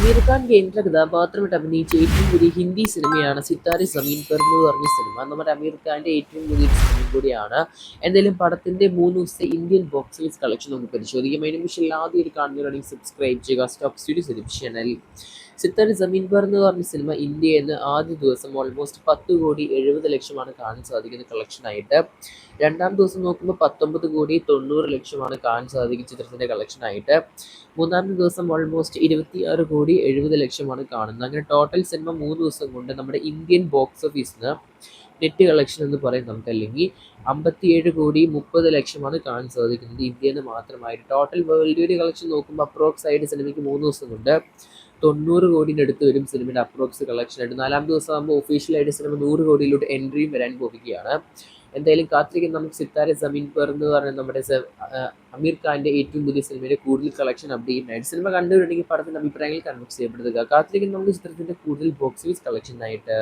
അമീർ ഖാൻ കേന്ദ്ര കഥാപാത്രമായിട്ട് അഭിനയിച്ച ഏറ്റവും പുതിയ ഹിന്ദി സിനിമയാണ് സിത്താരി സമീൻ പെർ പറഞ്ഞ സിനിമ. നമ്മുടെ അമീർ ഖാന്റെ ഏറ്റവും പുതിയ സിനിമ കൂടിയാണ്. എന്തായാലും പടത്തിന്റെ മൂന്ന് ദിവസത്തെ ഇന്ത്യൻ ബോക്സ് ഓഫീസ് കളക്ഷൻ നമുക്ക് പരിശോധിക്കാം. അതിന് പക്ഷേ ആദ്യം ഒരു കാണുന്നവരാണെങ്കിൽ സബ്സ്ക്രൈബ് ചെയ്യുക. Stock studio cinema channel Sitaare Zameen Par എന്ന് പറഞ്ഞ സിനിമ ഇന്ത്യയിൽ നിന്ന് ആദ്യ ദിവസം ഓൾമോസ്റ്റ് പത്ത് കോടി എഴുപത് ലക്ഷമാണ് കാണാൻ സാധിക്കുന്ന കളക്ഷനായിട്ട് രണ്ടാം ദിവസം നോക്കുമ്പോൾ പത്തൊമ്പത് കോടി തൊണ്ണൂറ് ലക്ഷമാണ് കാണാൻ സാധിക്കുന്ന ചിത്രത്തിന്റെ കളക്ഷനായിട്ട് മൂന്നാമത്തെ ദിവസം ഓൾമോസ്റ്റ് ഇരുപത്തി ആറ് കോടി എഴുപത് ലക്ഷമാണ് കാണുന്നത്. അങ്ങനെ ടോട്ടൽ സിനിമ മൂന്ന് ദിവസം കൊണ്ട് നമ്മുടെ ഇന്ത്യൻ ബോക്സ് ഓഫീസിന് നെറ്റ് കളക്ഷൻ എന്ന് പറയും നമുക്ക്. അല്ലെങ്കിൽ അമ്പത്തിയേഴ് കോടി മുപ്പത് ലക്ഷമാണ് കാണാൻ സാധിക്കുന്നത് ഇന്ത്യയിൽ നിന്ന് മാത്രമായിട്ട് ടോട്ടൽ വേൾഡ് കളക്ഷൻ നോക്കുമ്പോൾ അപ്രോക്സ് ആയിട്ട് സിനിമയ്ക്ക് മൂന്ന് ദിവസം കൊണ്ട് തൊണ്ണൂറ് കോടിന്റെ അടുത്ത് വരും സിനിമയുടെ അപ്രോക്സ് കളക്ഷൻ ആയിട്ട്. നാലാം ദിവസം ആകുമ്പോൾ ഒഫീഷ്യലായിട്ട് സിനിമ നൂറ് കോടിയിലോട്ട് എൻട്രിയും വരാൻ പോവുകയാണ്. എന്തായാലും കാത്തിരിക്കുന്ന നമുക്ക് സിത്താര സമീൻ പേർ എന്ന് പറഞ്ഞ നമ്മുടെ അമീർ ഖാന്റെ ഏറ്റവും പുതിയ സിനിമയുടെ കൂടുതൽ കളക്ഷൻ അപ്ഡേറ്റ് ആയിട്ട് സിനിമ കണ്ടുവരുന്നെങ്കിൽ പടത്തിന്റെ അഭിപ്രായങ്ങൾ കൺവെക്സ് ചെയ്യപ്പെടുക കാത്തിരിക്കുന്ന നമുക്ക് ചിത്രത്തിന്റെ കൂടുതൽ ബോക്സ് ഓഫീസ് കളക്ഷൻ ആയിട്ട്